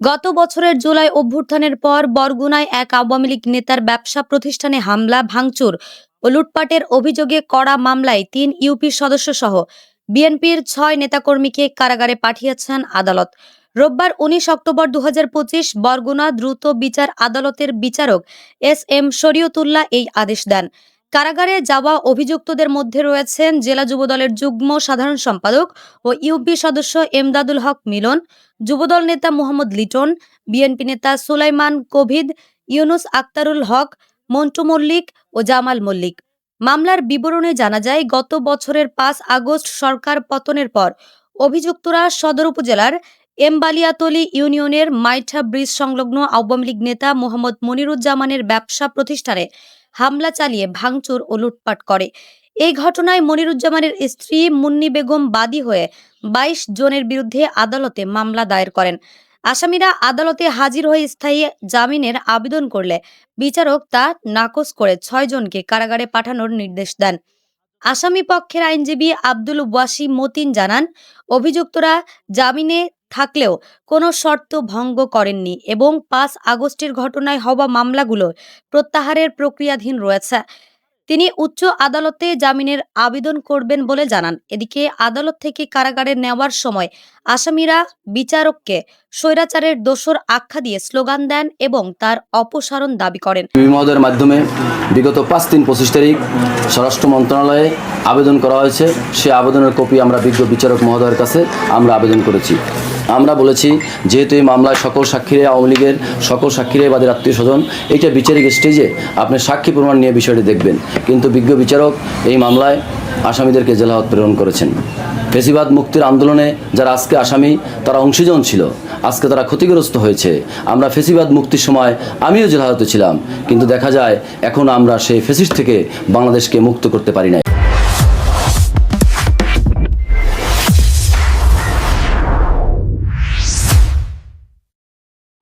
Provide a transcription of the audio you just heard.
গত বছরের জুলাই অভ্যুত্থানের পর বরগুনায় এক আওয়ামী লীগ নেতার ব্যবসা প্রতিষ্ঠানে হামলা, ভাঙচুর ও লুটপাটের অভিযোগে করা মামলায় তিন ইউপি সদস্য সহ বিএনপির ছয় নেতাকর্মীকে কারাগারে পাঠিয়েছেন আদালত। রোববার উনিশ অক্টোবর দু হাজার পঁচিশ বরগুনা দ্রুত বিচার আদালতের বিচারক এস এম শরীয়তুল্লাহ এই আদেশ দেন। কারাগারে যাওয়া অভিযুক্তদের মধ্যে রয়েছেন জেলা যুবদলের যুগ্ম সাধারণ সম্পাদক ও ইউপি সদস্য এমদাদুল হক মিলন, যুবদল নেতা মোহাম্মদ লিটন, বিএনপি নেতা সুলাইমান কোভিদ ইউনুস আক্তারুল হক, মন্টু মল্লিক ও জামাল মল্লিক। মামলার বিবরণে জানা যায়, গত বছরের পাঁচ আগস্ট সরকার পতনের পর অভিযুক্তরা সদর উপজেলার এমবালিয়াতলি ইউনিয়নের মাইঠা ব্রিজ সংলগ্ন আওয়ামী লীগ নেতা মোহাম্মদ মনিরুজ্জামানের ব্যবসা প্রতিষ্ঠানে হামলা চালিয়ে ভাঙচুর ও লুটপাট করে। এই ঘটনায় মনিরুজ্জামানের স্ত্রী মুন্নি বেগম বাদী হয়ে বাইশ জনের বিরুদ্ধে আদালতে মামলা দায়ের করেন। আসামিরা আদালতে হাজির হয়ে স্থায়ী জামিনের আবেদন করলে বিচারক তা নাকচ করে ছয় জনকে কারাগারে পাঠানোর নির্দেশ দেন। আসামি পক্ষের আইনজীবী আব্দুল ওয়াসি মতিন জানান, অভিযুক্তরা জামিনে থাকলেও কোনো শর্ত ভঙ্গ করেননি এবং পাঁচ আগস্টের ঘটনায় হওয়া মামলাগুলো প্রত্যাহারের প্রক্রিয়াধীন রয়েছে। তিনি উচ্চ আদালতে জামিনের আবেদন করবেন বলে জানান। এদিকে আদালত থেকে কারাগারে নেওয়ার সময় আসামিরা বিচারককে স্বৈরাচারের দোষর আখ্যা দিয়ে স্লোগান দেন এবং তার অপসারণ দাবি করেন। বিবি মহোদয়ের মাধ্যমে বিগত পাঁচ তিন পঁচিশ তারিখ স্বরাষ্ট্র মন্ত্রণালয়ে আবেদন করা হয়েছে। সে আবেদনের কপি আমরা বিজ্ঞ বিচারক মহোদয়ের কাছে আমরা আবেদন করেছি। আমরা বলেছি, যেহেতু এই মামলায় সকল সাক্ষীরে, আওয়ামী লীগের সকল সাক্ষীরে বাদের আত্মীয় স্বজন, এইটা বিচারিক স্টেজে আপনি সাক্ষী প্রমাণ নিয়ে বিষয়টি দেখবেন। কিন্তু বিজ্ঞ বিচারক এই মামলায় আসামিদেরকে জেলাহত প্রেরণ করেছেন। ফেসিবাদ মুক্তির আন্দোলনে যারা আজকে আসামি, তারা অংশীজন ছিল। আজকে তারা ক্ষতিগ্রস্ত হয়েছে। আমরা ফেসিবাদ মুক্তির সময় আমিও জেলাহাতে ছিলাম। কিন্তু দেখা যায়, এখন আমরা সেই ফেসিস থেকে বাংলাদেশকে মুক্ত করতে পারি নাই।